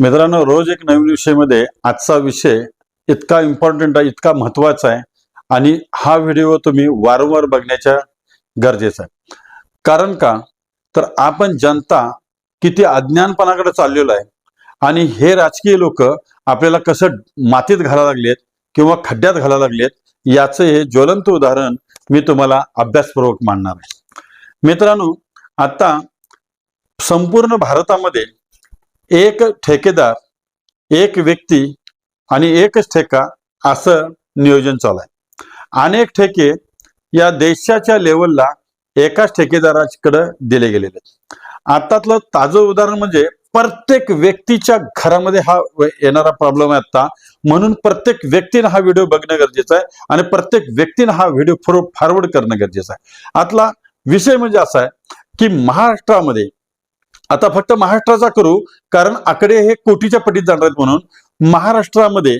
मित्रांनो रोज एक नवीन विषयमध्ये आजचा विषय इतका इम्पॉर्टंट आहे इतका महत्त्वाचा आहे आणि हा व्हिडिओ तुम्ही वारंवार बघण्याच्या गरजेचा आहे. कारण का? तर आपण जनता किती अज्ञानपणाकडे चाललेलो आहे आणि हे राजकीय लोक आपल्याला कसं मातीत घाला लागलेत किंवा खड्ड्यात घालायला लागलेत याचं हे ज्वलंत उदाहरण मी तुम्हाला अभ्यासपूर्वक मांडणार आहे. मित्रांनो आता संपूर्ण भारतामध्ये एक ठेकेदार एक व्यक्ती आणि एकच ठेका असं नियोजन चालू आहे. अनेक ठेके या देशाच्या लेवलला एकाच ठेकेदाराकडे दिले गेलेले आतातलं ताजं उदाहरण म्हणजे प्रत्येक व्यक्तीच्या घरामध्ये हा येणारा प्रॉब्लेम आहे आता म्हणून प्रत्येक व्यक्तीनं हा व्हिडिओ बघणं गरजेचं आहे आणि प्रत्येक व्यक्तीनं हा व्हिडिओ फॉरवर्ड करणं गरजेचं आहे. आतला विषय म्हणजे असा आहे की महाराष्ट्रामध्ये आता फक्त महाराष्ट्राचा करू कारण आकडे हे कोटीच्या पटीत जाणार आहेत म्हणून. महाराष्ट्रामध्ये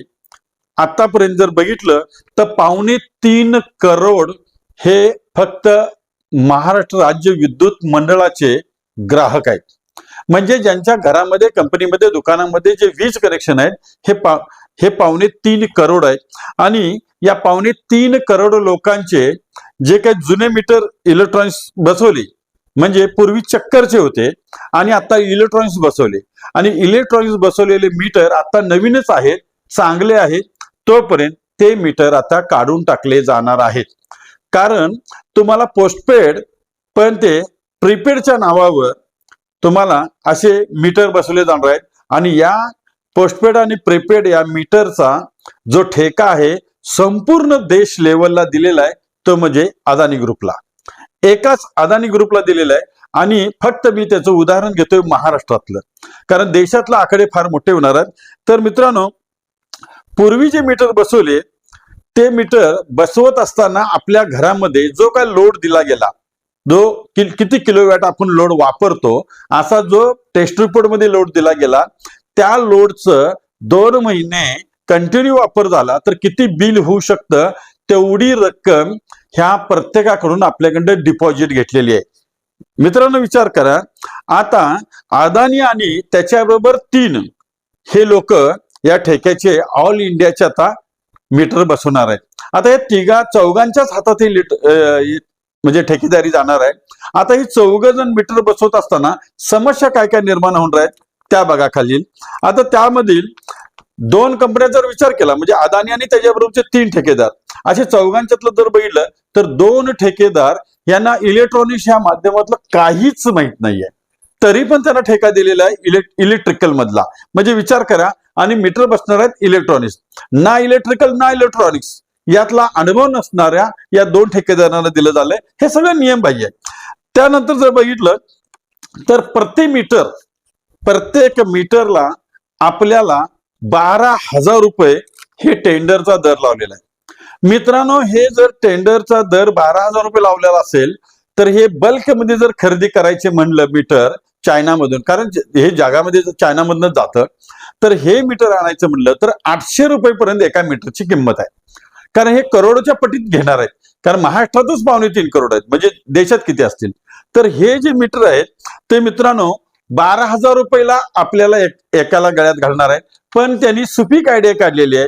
आतापर्यंत जर बघितलं तर पावणे तीन करोड हे फक्त महाराष्ट्र राज्य विद्युत मंडळाचे ग्राहक आहेत. म्हणजे ज्यांच्या घरामध्ये कंपनीमध्ये दुकानामध्ये जे वीज कनेक्शन आहेत हे पा हे पावणे तीन करोड आहेत. आणि या पावणे तीन करोड लोकांचे जे काही जुने मीटर इलेक्ट्रॉनिक्स बसवली म्हणजे पूर्वी चक्करचे होते आणि आता इलेक्ट्रॉनिक्स बसवले. आणि इलेक्ट्रॉनिक्स बसवलेले मीटर आता नवीनच आहेत चांगले आहेत. तोपर्यंत ते मीटर आता काढून टाकले जाणार आहेत. कारण तुम्हाला पोस्टपेड पण ते प्रीपेडच्या नावावर तुम्हाला असे मीटर बसवले जाणार आहेत. आणि या पोस्टपेड आणि प्रीपेड या मीटरचा जो ठेका आहे संपूर्ण देश लेवलला दिलेला आहे तो म्हणजे अदानी ग्रुपला एकाच अदानी ग्रुपला दिलेलं आहे. आणि फक्त मी त्याचं उदाहरण घेतोय महाराष्ट्रातलं. कारण देशातले आकडे फार मोठे होणार आहेत. तर मित्रांनो पूर्वी जे मीटर बसवले ते मीटर बसवत असताना आपल्या घरामध्ये जो काय लोड दिला गेला जो कि, किती किलोवॅट आपण लोड वापरतो असा जो टेस्ट रिपोर्टमध्ये लोड दिला गेला त्या लोडचं दोन महिने कंटिन्यू वापर झाला तर किती बिल होऊ शकतं तेवढी रक्कम ह्या प्रत्येकाकडून आपल्याकडे डिपॉझिट घेतलेली आहे. मित्रांनो विचार करा. आता अदानी आणि त्याच्याबरोबर तीन हे लोक या ठेक्याचे ऑल इंडियाचे आता मीटर बसवणार आहेत. आता या तिघा चौघांच्याच हातात हे लिट म्हणजे ठेकेदारी जाणार आहे. आता ही चौघ जण मीटर बसवत असताना समस्या काय काय निर्माण होणार आहेत त्या बघा खालील. आता त्यामधील दोन कंपन्या जर विचार केला म्हणजे अदानी आणि त्याच्याबरोबरचे तीन ठेकेदार असे चौघांच्यातलं जर बघितलं तर दोन ठेकेदार यांना इलेक्ट्रॉनिक्स ह्या माध्यमातलं काहीच माहीत नाहीये. तरी पण त्यांना ठेका दिलेला आहे इलेक् इलेक्ट्रिकल मधला. म्हणजे विचार करा आणि मीटर बसणार आहेत इलेक्ट्रॉनिक्स ना इलेक्ट्रिकल ना इलेक्ट्रॉनिक्स यातला अनुभव नसणाऱ्या या दोन ठेकेदारांना दिलं झालंय. हे सगळं नियम पाहिजे त्यानंतर जर बघितलं तर प्रति मीटर प्रत्येक मीटरला आपल्याला बारा हजार रुपये हे टेंडरचा दर लावलेला आहे. मित्रांनो हे जर टेंडरचा दर बारा हजार रुपये लावलेला असेल तर हे बल्कमध्ये जर खरेदी करायचे म्हणलं मीटर चायनामधून कारण हे जगामध्ये जर चायनामधूनच जातं तर हे मीटर आणायचं म्हणलं तर आठशे रुपयेपर्यंत एका मीटरची किंमत आहे. कारण हे करोडच्या पटीत घेणार आहेत. कारण महाराष्ट्रातच पावणे तीन करोड आहेत म्हणजे देशात किती असतील? तर हे जे मीटर आहेत ते मित्रांनो बारा हजार रुपयाला आपल्याला एक- एकाला गळ्यात घालणार आहे पण त्यांनी सुपीक आयडिया काढलेली आहे.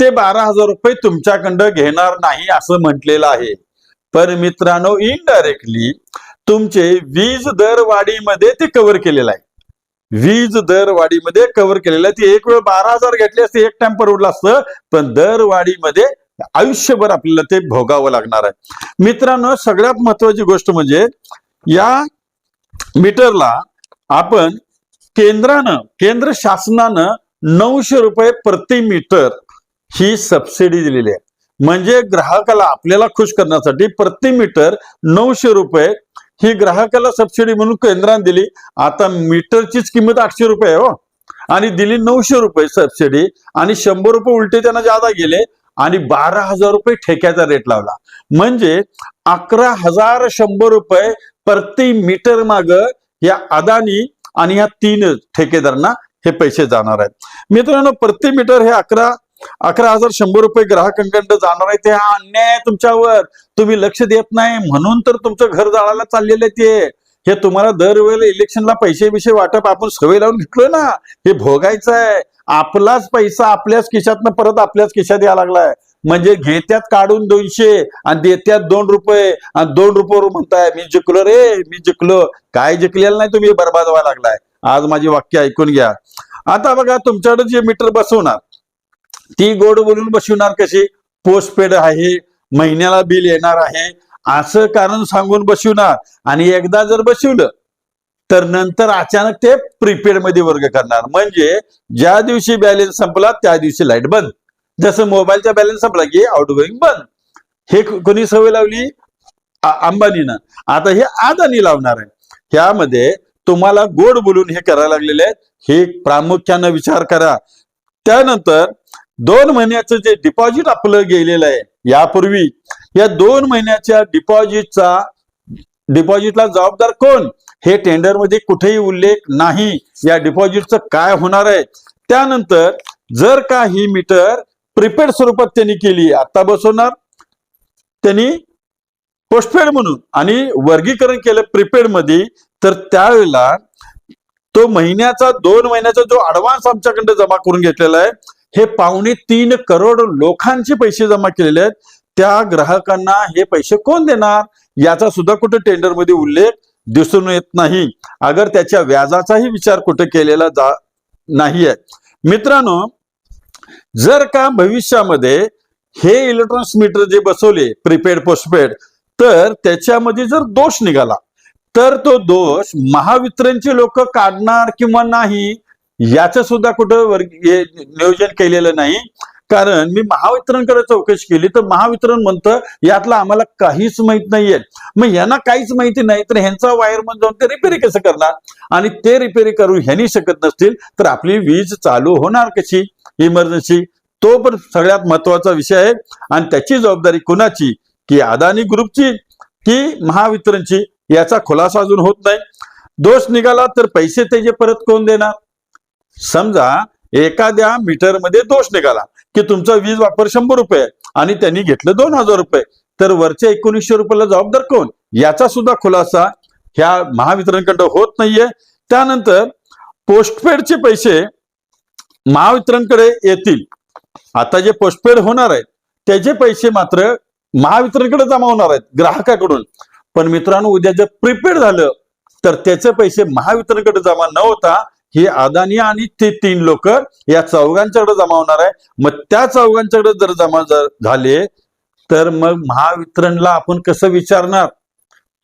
ते बारा हजार रुपये तुमच्याकडं घेणार नाही असं म्हटलेलं आहे. पण मित्रांनो इनडायरेक्टली तुमचे वीज दरवाढीमध्ये ते कव्हर केलेलं आहे. वीज दरवाढीमध्ये कव्हर केलेलं आहे. ते एक वेळ बारा हजार घेतले असते एक टाइम परवडलं असतं पण दरवाढीमध्ये आयुष्यभर आपल्याला ते भोगावं लागणार आहे. मित्रांनो सगळ्यात महत्वाची गोष्ट म्हणजे या मीटरला आपण केंद्रानं केंद्र शासनानं नऊशे रुपये प्रति मीटर ही सबसिडी दिलेली आहे. म्हणजे ग्राहकाला आपल्याला खुश करण्यासाठी प्रति मीटर नऊशे रुपये ही ग्राहकाला सबसिडी म्हणून केंद्राने दिली. आता मीटरचीच किंमत आठशे रुपये आहे हो. आणि दिली नऊशे रुपये सबसिडी आणि शंभर रुपये उलटे त्यांना जादा गेले आणि बारा हजार रुपये ठेक्याचा रेट लावला. म्हणजे अकरा हजार शंभर रुपये प्रति मीटर माग या अदानी आणि या तीन ठेकेदारांना हे पैसे जाणार आहेत. मित्रांनो प्रति मीटर हे अकरा अकरा हजार शंभर रुपये ग्राहकांकडे जाणार आहे. ते हा अन्याय आहे तुमच्यावर. तुम्ही लक्ष देत नाही. म्हणून तर तुमचं घर जाळायला चाललेलं ते. हे तुम्हाला दरवेळेला इलेक्शनला पैसे विषयी वाटप आपण सवय लावून घेतलोय ना. हे भोगायचं आहे. आपलाच पैसा आपल्याच खिशातनं परत आपल्याच खिशात यायला लागलाय. म्हणजे घेत्यात काढून दोनशे आणि देत्यात दोन रुपये. आणि दोन रुपये म्हणताय मी जिंकलो रे मी जिंकलो. काय जिंकलेलं नाही तुम्ही बरबाद व्हायला लागलाय. आज माझी वाक्य ऐकून घ्या. आता बघा तुमच्याकडे जे मीटर बसवणार ती गोड बोलून बसवणार कशी? पोस्टपेड आहे महिन्याला बिल येणार आहे. असं कारण सांगून बसवणार. आणि एकदा जर बसवलं तर नंतर अचानक ते प्रीपेडमध्ये वर्ग करणार. म्हणजे ज्या दिवशी बॅलेन्स संपला त्या दिवशी लाइट बंद. जसं मोबाईलचा बॅलन्स संपला की आउट गोईंग बंद. हे कोणी सवय लावली? अंबानीनं. आता हे आदानी लावणार आहे. ह्यामध्ये तुम्हाला गोड बोलून हे करायला लागलेले आहेत. हे प्रामुख्यानं विचार करा. त्यानंतर दोन महिन्याचं जे डिपॉझिट आपलं गेलेलं आहे यापूर्वी या दोन महिन्याच्या डिपॉझिटचा डिपॉझिटला जबाबदार कोण? हे टेंडरमध्ये कुठेही उल्लेख नाही. या डिपॉझिटचं काय होणार आहे? त्यानंतर जर का ही मीटर प्रिपेड स्वरूपात त्यांनी केली. आता बसवणार. त्यांनी पोस्टपेड म्हणून आणि वर्गीकरण केलं प्रिपेडमध्ये. तर त्यावेळेला तो महिन्याचा दोन महिन्याचा जो अडव्हान्स आमच्याकडे जमा करून घेतलेला आहे हे पावणे तीन करोड लोकांचे पैसे जमा केलेले आहेत. त्या ग्राहकांना हे पैसे कोण देणार? याचा सुद्धा कुठे टेंडरमध्ये उल्लेख दिसून येत नाही. अगर त्याच्या व्याजाचाही विचार कुठे केलेला जा नाही आहे मित्रांनो जर का भविष्यामध्ये हे इलेक्ट्रॉनिक्स मीटर जे बसवले प्रीपेड पोस्टपेड तर त्याच्यामध्ये जर दोष निघाला तर तो दोष महावितरणचे लोक काढणार किंवा नाही याचं सुद्धा कुठं वर्ग नियोजन केलेलं नाही. कारण मी महावितरणकडे चौकशी केली तर महावितरण म्हणतं यातला आम्हाला काहीच माहीत नाहीये. मग यांना काहीच माहिती नाही तर ह्यांचा वायरमन जाऊन ते रिपेरी कसं करणार? आणि ते रिपेरी करू ह्यांनी शकत नसतील तर आपली वीज चालू होणार कशी? इमर्जन्सी तो पण सगळ्यात महत्त्वाचा विषय आहे. आणि त्याची जबाबदारी कुणाची? की अदानी ग्रुपची की महावितरणची? याचा खुलासा अजून होत नाही. दोष निघाला तर पैसे त्याचे परत कोण देणार? समजा एखाद्या मीटरमध्ये दोष निघाला की तुमचा वीज वापर शंभर रुपये आणि त्यांनी घेतलं दोन हजार रुपये तर वरच्या एकोणीसशे रुपयाला जबाबदार कोण? याचा सुद्धा खुलासा ह्या महावितरणकडं होत नाहीये. त्यानंतर पोस्टपेडचे पैसे महावितरणकडे येतील. आता जे पोस्टपेड होणार आहेत त्याचे पैसे मात्र महावितरणकडे जमा होणार आहेत ग्राहकाकडून. पण मित्रांनो उद्या जर प्रीपेड झालं तर त्याचे पैसे महावितरणकडे जमा न होता हे अदानी आणि ते तीन लोक या चौघांच्याकडे जमा होणार आहे. मग त्या चौघांच्याकडे जर जमा जर झाले तर मग महावितरणला आपण कसं विचारणार?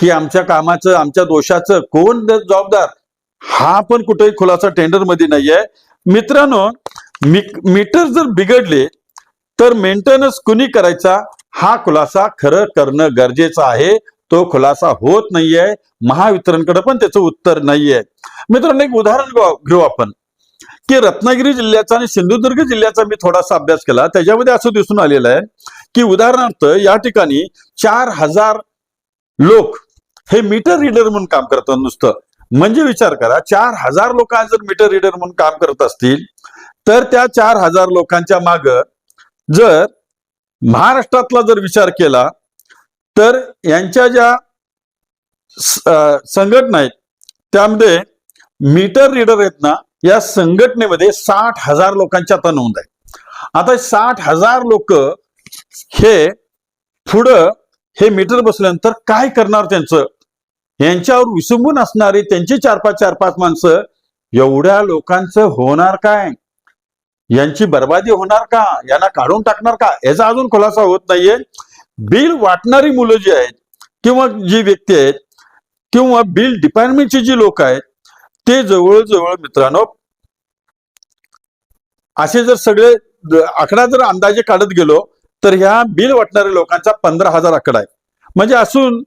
की आमच्या कामाचं आमच्या दोषाचं कोण जबाबदार? हा पण कुठेही खुलासा टेंडरमध्ये नाहीये. मित्रांनो मीटर जर बिघडले तर मेंटेनन्स कुणी करायचा? हा खुलासा खरं करणं गरजेचं आहे. तो खुलासा होत नाहीये. महावितरणकडे पण त्याचं उत्तर नाहीये. मित्रांनो एक उदाहरण घेऊ घेऊ आपण. की रत्नागिरी जिल्ह्याचा आणि सिंधुदुर्ग जिल्ह्याचा मी थोडासा अभ्यास केला. त्याच्यामध्ये असं दिसून आलेलं आहे की उदाहरणार्थ या ठिकाणी चार हजार लोक हे मीटर रीडर म्हणून काम करतात नुसतं. म्हणजे विचार करा चार हजार लोक जर मीटर रीडर म्हणून काम करत असतील तर त्या चार हजार लोकांच्या माग जर महाराष्ट्रातला जर विचार केला तर यांच्या ज्या अं, संघटना आहेत त्यामध्ये मीटर रीडर आहेत ना या संघटनेमध्ये साठ हजार लोकांची आता नोंद आहे आता साठ हजार लोक हे पुढं हे मीटर बसल्यानंतर काय करणार त्यांचं? यांच्यावर विसंबून असणारी त्यांची चार पाच चार पाच माणसं एवढ्या लोकांचं होणार काय? यांची बर्बादी होणार का? यांना काढून टाकणार का? याचा अजून खुलासा होत नाहीये. बिल वाटणारी मुलं जी आहेत किंवा जी व्यक्ती आहेत किंवा बिल डिपार्टमेंटची जी लोक आहेत ते जवळजवळ मित्रांनो असे जर सगळे आकडा जर अंदाजे काढत गेलो तर ह्या बिल वाटणाऱ्या लोकांचा पंधरा हजार आकडा आहे. म्हणजे असून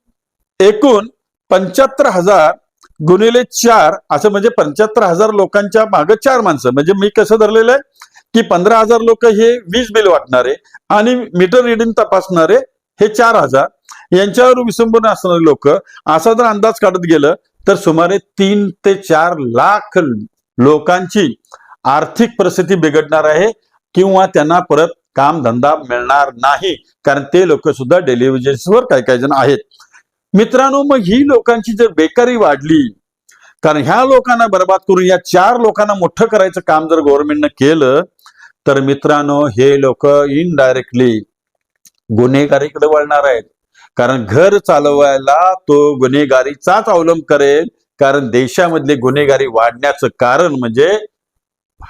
एकूण पंच्याहत्तर हजार गुणिले चार असं म्हणजे पंच्याहत्तर हजार लोकांच्या मागे चार माणसं. म्हणजे मी कसं धरलेलं आहे? की पंधरा हजार लोक हे वीज बिल वाटणारे आणि मीटर रिडिंग तपासणारे हे चार हजार. यांच्यावर विसंबून असणारे लोक असा जर अंदाज काढत गेलं तर सुमारे तीन ते चार लाख लोकांची आर्थिक परिस्थिती बिघडणार आहे किंवा त्यांना परत काम धंदा मिळणार नाही. कारण ते लोक सुद्धा डेली वर काही काही जण आहेत. मित्रांनो मग ही लोकांची जर बेकारी वाढली कारण ह्या लोकांना बर्बाद करून या चार लोकांना मोठं करायचं काम जर गव्हर्नमेंटनं केलं तर मित्रांनो हे लोक इनडायरेक्टली गुन्हेगारीकडे वळणार आहेत. कारण घर चालवायला तो गुन्हेगारीचाच अवलंब करेल कारण देशामधली गुन्हेगारी वाढण्याचं कारण म्हणजे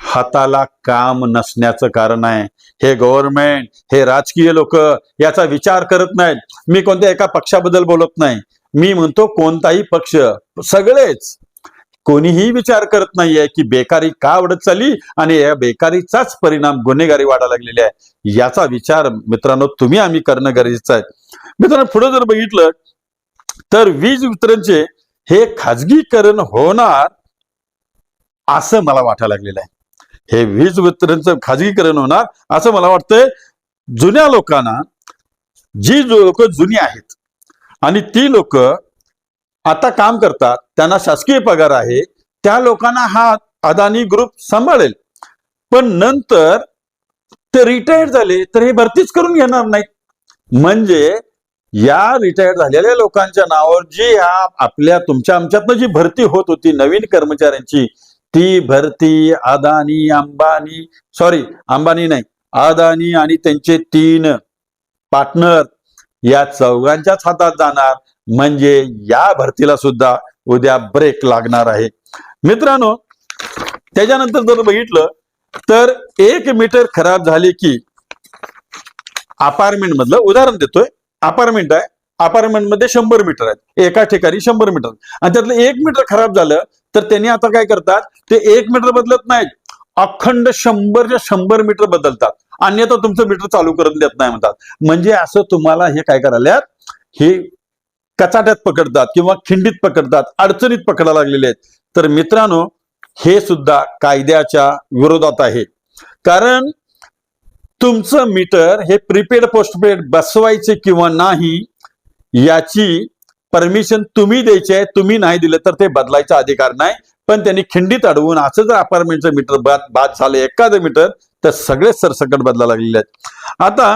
हाताला काम नसण्याचं कारण आहे. हे गव्हर्नमेंट हे राजकीय लोक याचा विचार करत नाहीत. मी कोणत्या एका पक्षाबद्दल बोलत नाही. मी म्हणतो कोणताही पक्ष सगळेच. कोणीही विचार करत नाहीये की बेकारी का वाढत चालली आणि या बेकारीचाच परिणाम गुन्हेगारी वाढायला लागलेली आहे. याचा विचार मित्रांनो तुम्ही आम्ही करणं गरजेचं आहे. मित्रांनो पुढे जर बघितलं तर वीज वितरणचे हे खाजगीकरण होणार असं मला वाटायला लागलेलं आहे. हे वीज वितरणचं खाजगीकरण होणार असं मला वाटतंय. जुन्या लोकांना जी लोक जुनी आहेत आणि ती लोक आता काम करतात त्यांना शासकीय पगार आहे त्या लोकांना हा अदानी ग्रुप सांभाळेल. पण नंतर ते रिटायर्ड झाले तर हे भरतीच करून घेणार नाहीत. म्हणजे या रिटायर्ड झालेल्या लोकांच्या नावावर जी ह्या आपल्या तुमच्या आमच्यातनं जी भरती होत होती नवीन कर्मचाऱ्यांची ती भरती अदानी अंबानी सॉरी अंबानी नाही अदानी आणि त्यांचे तीन पार्टनर या चौघांच्याच हातात जाणार. म्हणजे या भरतीला सुद्धा उद्या ब्रेक लागणार आहे. मित्रांनो त्याच्यानंतर जर बघितलं तर एक मीटर खराब झाले की अपार्टमेंट मधलं उदाहरण देतोय अपार्टमेंट आहे. अपार्टमेंटमध्ये शंभर मीटर आहेत. एका ठिकाणी शंभर मीटर आणि त्यातलं एक मीटर खराब झालं तर त्यांनी आता काय करतात? ते एक मीटर बदलत नाहीत. अखंड शंभरच्या शंभर मीटर बदलतात. अन्यथा तुमचं मीटर चालू करून देत नाही म्हणतात. म्हणजे असं तुम्हाला हे काय करायला हे कचाट्यात पकडतात किंवा खिंडीत पकडतात अडचणीत पकडायला लागलेले आहेत. तर मित्रांनो हे सुद्धा कायद्याच्या विरोधात आहे. कारण तुमचं मीटर हे प्रीपेड पोस्टपेड बसवायचे किंवा नाही याची परमिशन तुम्ही द्यायची आहे तुम्ही नाही दिलं तर ते बदलायचा अधिकार नाही. पण त्यांनी खिंडीत अडवून असं जर अपार्टमेंटचं मीटर बाद बाद झालं एखादं मीटर तर सगळेच सरसकट बदलायला लागलेले आहेत. आता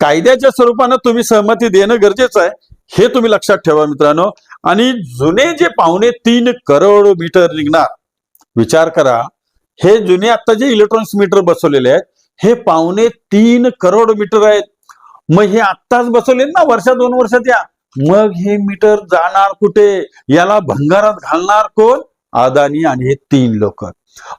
कायद्याच्या स्वरूपानं तुम्ही सहमती देणं गरजेचं आहे हे तुम्ही लक्षात ठेवा मित्रांनो. आणि जुने जे पावणे तीन करोड मीटर निघणार विचार करा हे जुने आता जे इलेक्ट्रॉनिक्स मीटर बसवलेले आहेत हे पावणे तीन करोड मीटर आहेत. मग हे आत्ताच बसवले ना वर्षा दोन वर्षात या. मग हे मीटर जाणार कुठे? याला भंगारात घालणार कोण? अदानी आणि हे तीन लोक.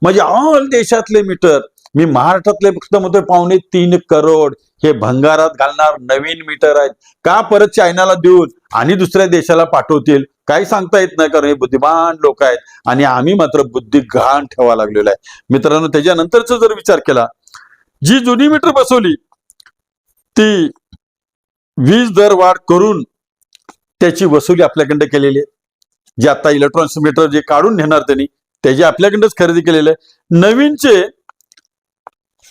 म्हणजे ऑल देशातले मीटर मी महाराष्ट्रातले फक्त म्हणतोय पावणे तीन करोड हे भंगारात घालणार नवीन मीटर आहेत. का परत चायनाला देऊन आणि दुसऱ्या देशाला पाठवतील? काही सांगता येत नाही कारण हे बुद्धिमान लोक आहेत आणि आम्ही मात्र बुद्धी घाण ठेवा लागलेलो आहे. मित्रांनो त्याच्यानंतरच जर विचार केला जी जुनी मीटर बसवली ती वीज दर वाढ करून त्याची वसुली आपल्याकडे केलेली आहे. जे आता इलेक्ट्रॉनिक्स मीटर जे काढून नेणार त्यांनी त्याची आपल्याकडंच खरेदी केलेले आहे. नवीनचे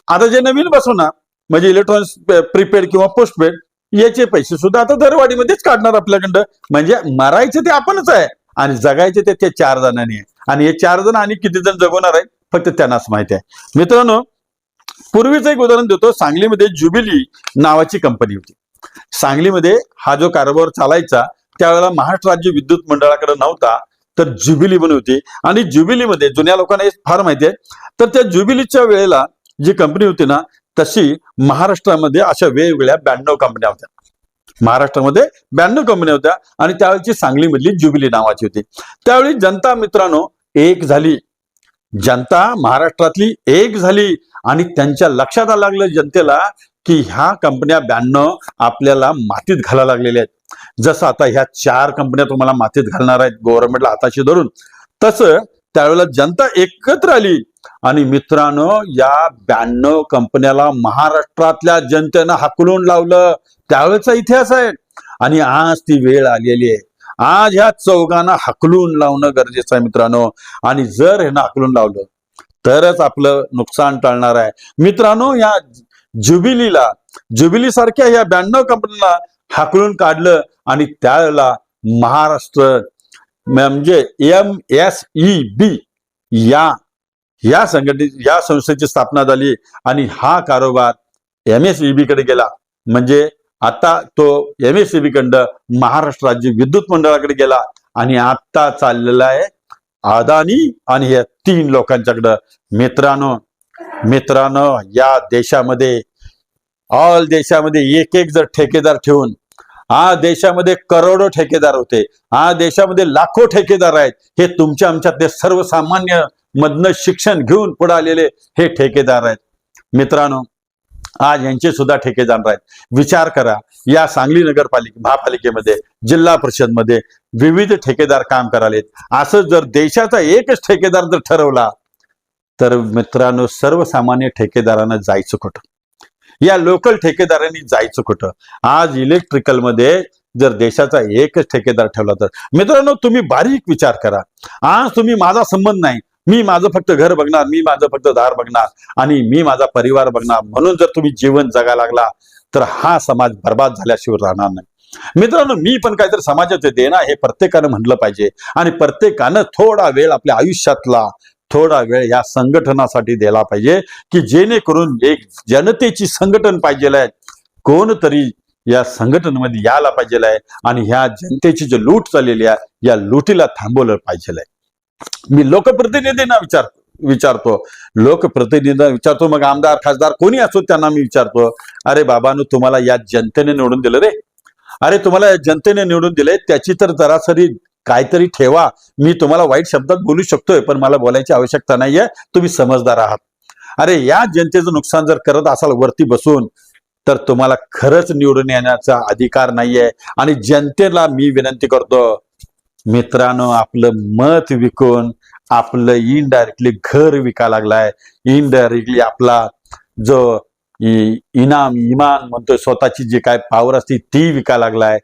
आता जे नवीन बसवणार म्हणजे इलेक्ट्रॉनिक्स प्रीपेड किंवा पोस्टपेड याचे पैसे सुद्धा आता दरवाढीमध्येच काढणार आपल्याकडं म्हणजे मरायचे ते आपणच आहे आणि जगायचे ते त्या चार जणांनी आहे. आणि हे चार जण आणि किती जण जगवणार आहे फक्त त्यांनाच माहिती आहे. मित्रांनो पूर्वीच एक उदाहरण देतो. सांगलीमध्ये जुबिली नावाची कंपनी होती. सांगलीमध्ये हा जो कारभार चालायचा त्यावेळेला महाराष्ट्र राज्य विद्युत मंडळाकडे नव्हता तर ज्युबिली पण होती. आणि ज्युबिलीमध्ये जुन्या लोकांना हे फार माहिती आहे. तर त्या ज्युबिलीच्या वेळेला जी कंपनी होती ना तशी महाराष्ट्रामध्ये अशा वेगवेगळ्या ब्याण्णव कंपन्या होत्या. महाराष्ट्रामध्ये ब्याण्णव कंपन्या होत्या आणि त्यावेळेची सांगलीमधली ज्युबिली नावाची होती. त्यावेळी जनता मित्रांनो एक झाली. जनता महाराष्ट्रातली एक झाली. आणि त्यांच्या लक्षात आलं लागलं जनतेला की ह्या कंपन्या ब्याण्णव आपल्याला मातीत घालायला लागलेल्या आहेत. जसं आता ह्या चार कंपन्या तुम्हाला मातीत घालणार आहेत गव्हर्नमेंटला हाताशी धरून. तसं त्यावेळेला जनता एकत्र आली. आणि मित्रांनो या ब्याण्णव कंपन्याला महाराष्ट्रातल्या जनतेनं हाकलून लावलं. त्यावेळेचा इतिहास आहे. आणि आज ती वेळ आलेली आहे. आज ह्या चौघांना हकलून लावणं गरजेचं आहे मित्रांनो. आणि जर ह्यांना हकलून लावलं तरच आपलं नुकसान टाळणार आहे. मित्रांनो या ज्युबिलीला ज्युबिली सारख्या या ब्याण्णव कंपन्यांना हाकलून काढलं आणि त्यावेळेला महाराष्ट्र म्हणजे एम एस ई बी या या संघटने या संस्थेची स्थापना झाली आणि हा कारोबार एम एस ई बी कडे गेला. म्हणजे आता तो एम एस ई बी कंड महाराष्ट्र राज्य विद्युत मंडळाकडे गेला आणि आता चाललेला आहे अदानी आणि या तीन लोकांच्याकडं. मित्रांनो मित्रांनो या देशामध्ये ऑल देशामध्ये एक एक जर ठेकेदार ठेवून हा देशामध्ये करोडो ठेकेदार होते हा देशामध्ये लाखो ठेकेदार आहेत हे तुमच्या आमच्यातले सर्वसामान्य मधनं शिक्षण घेऊन पुढे आलेले हे ठेकेदार आहेत. मित्रांनो आज यांचे सुद्धा ठेकेदार आहेत. विचार करा या सांगली नगरपालिका महापालिकेमध्ये जिल्हा परिषदमध्ये विविध ठेकेदार काम करालेत. असं जर देशाचा एकच ठेकेदार जर ठरवला तर मित्रांनो सर्वसामान्य ठेकेदारांना जायचं कुठं? या लोकल ठेकेदारांनी जायचं कुठं? आज इलेक्ट्रिकलमध्ये जर देशाचा एकच ठेकेदार ठेवला तर. मित्रांनो तुम्ही बारीक विचार करा. आज तुम्ही माझा संबंध नाही. मी माझं फक्त घर बघणार मी माझं फक्त दार बघणार आणि मी माझा परिवार बघणार. म्हणून जर तुम्ही जीवन जगा लागला तर हा समाज बर्बाद झाल्याशिवाय राहणार नाही. मित्रांनो मी पण काहीतरी समाजाचे देणं हे प्रत्येकानं म्हटलं पाहिजे आणि प्रत्येकानं थोडा वेळ आपल्या आयुष्यातला थोडा वेळ या संघटनासाठी दिला पाहिजे की जेणेकरून एक जनतेची संघटन पाहिजे आहे. कोणतरी या संघटनेमध्ये यायला पाहिजे आहे आणि ह्या जनतेची जी लूट चाललेली आहे या लुटीला थांबवलं पाहिजे आहे. मी लोकप्रतिनिधींना विचार विचारतो. लोकप्रतिनिधींना विचारतो मग आमदार खासदार कोणी असो त्यांना मी विचारतो अरे बाबांनो तुम्हाला या जनतेने निवडून दिलं रे. अरे तुम्हाला या जनतेने निवडून दिले त्याची तर जरासरी काहीतरी ठेवा. मी तुम्हाला वाईट शब्दात बोलू शकतोय पण मला बोलायची आवश्यकता नाहीये. तुम्ही समजदार आहात. अरे या जनतेचं नुकसान जर करत असाल वरती बसून तर तुम्हाला खरंच निवडून येण्याचा अधिकार नाहीये. आणि जनतेला मी विनंती करतो मित्रांनो आपलं मत विकून आपलं इनडायरेक्टली घर विका लागलाय. इनडायरेक्टली आपला जो इनाम इमान म्हणतोय स्वतःची जी काय पावर असते ती विका लागलाय.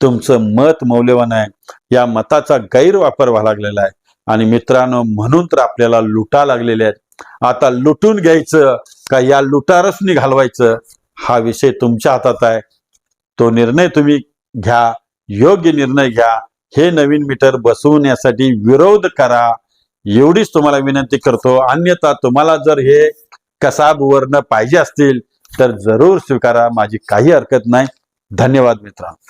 तुमचं मत मौल्यवान आहे. या मताचा गैरवापर व्हायला लागलेला आहे. आणि मित्रांनो म्हणून तर आपल्याला लुटा लागलेले आहेत. आता लुटून घ्यायचं का या लुटारसनी घालवायचं हा विषय तुमच्या हातात आहे. तो निर्णय तुम्ही घ्या योग्य निर्णय घ्या. हे नवीन मीटर बसवण्यासाठी विरोध करा. एवढीच तुम्हाला विनंती करतो. अन्यथा तुम्हाला जर हे कसाब वर्ण पाहिजे असतील तर जरूर स्वीकारा. माझी काही हरकत नाही. धन्यवाद मित्रांनो.